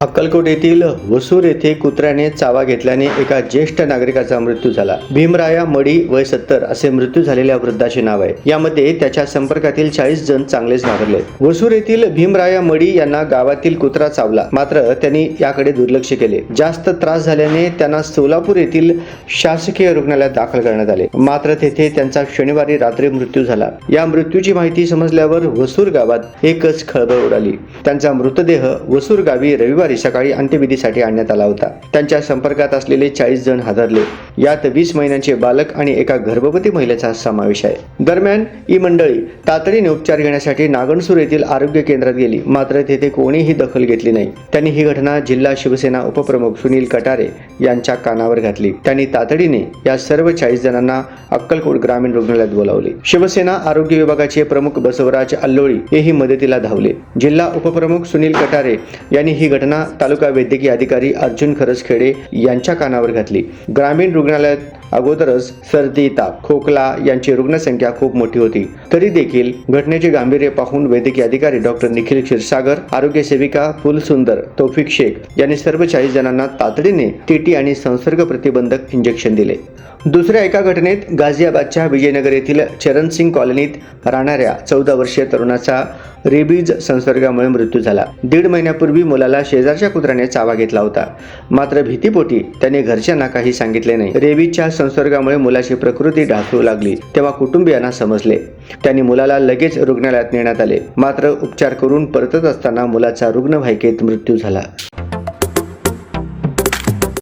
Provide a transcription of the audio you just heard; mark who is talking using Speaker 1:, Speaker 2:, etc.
Speaker 1: अक्कलकोट येथील वसूर येथे कुत्र्याने चावा घेतल्याने एका ज्येष्ठ नागरिकाचा मृत्यू झाला. भीमराया मडी वय सत्तर असे मृत्यू झालेल्या वृद्धाचे नाव आहे. यामध्ये त्याच्या संपर्कातील चाळीस जण चांगलेच नागरले. वसूर येथील भीमराया मडी यांना गावातील कुत्रा चावला. मात्र त्यांनी याकडे दुर्लक्ष केले. जास्त त्रास झाल्याने त्यांना सोलापूर येथील शासकीय रुग्णालयात दाखल करण्यात आले. मात्र तेथे त्यांचा शनिवारी रात्री मृत्यू झाला. या मृत्यूची माहिती समजल्यावर वसूर गावात एकच खळबळ उडाली. त्यांचा मृतदेह वसूर गावी रविवारी सकाळी अंत्यविधीसाठी आणण्यात आला होता. त्यांच्या संपर्कात असलेले चाळीस जण हादरले. यात वीस महिन्यांचे बालक आणि एका गर्भवती महिलेचा समावेश आहे. दरम्यान ही मंडळी तातडीने उपचार घेण्यासाठी नागणसूर येथील आरोग्य केंद्रात गेली. मात्र तेथे कोणीही दखल घेतली नाही. त्यांनी ही घटना जिल्हा शिवसेना उपप्रमुख सुनील कटारे यांच्या कानावर घातली. त्यांनी तातडीने या सर्व चाळीस जणांना अक्कलकोट ग्रामीण रुग्णालयात बोलावले. शिवसेना आरोग्य विभागाचे प्रमुख बसवराज अल्लोळी हेही मदतीला धावले. जिल्हा उपप्रमुख सुनील कटारे यांनी ही घटना तालुका वैद्यकीय अधिकारी अर्जुन खरसखेडे यांच्या कानावर घातली. ग्रामीण रुग्णालयात अगोदरच सर्दी ताप खोकला यांची रुग्णसंख्या खूप मोठी होती. तरी देखील घटनेचे गांभीर्य पाहून वैद्यकीय अधिकारी डॉक्टर निखिल क्षीरसागर आरोग्य सेविका फुलसुंदर तौफिक शेख यांनी सर्व चाळीस जणांना तातडीने टीटी आणि संसर्ग प्रतिबंधक इंजेक्शन दिले. दुसऱ्या एका घटनेत गाझियाबादच्या विजयनगर येथील चरणसिंग कॉलनीत राहणाऱ्या चौदा वर्षीय तरुणाचा रेबीज संसर्गामुळे मृत्यू झाला. दीड महिन्यापूर्वी मुलाला शेजारच्या कुत्र्याने चावा घेतला होता. मात्र भीतीपोटी त्याने घरच्यांना काही सांगितले नाही. रेबीजच्या संसर्गामुळे मुलाची प्रकृती ढासळू लागली तेव्हा कुटुंबियांना समजले. त्यांनी मुलाला लगेच रुग्णालयात नेण्यात आले. मात्र उपचार करून परतत असताना मुलाचा रुग्णवाहिकेत मृत्यू झाला.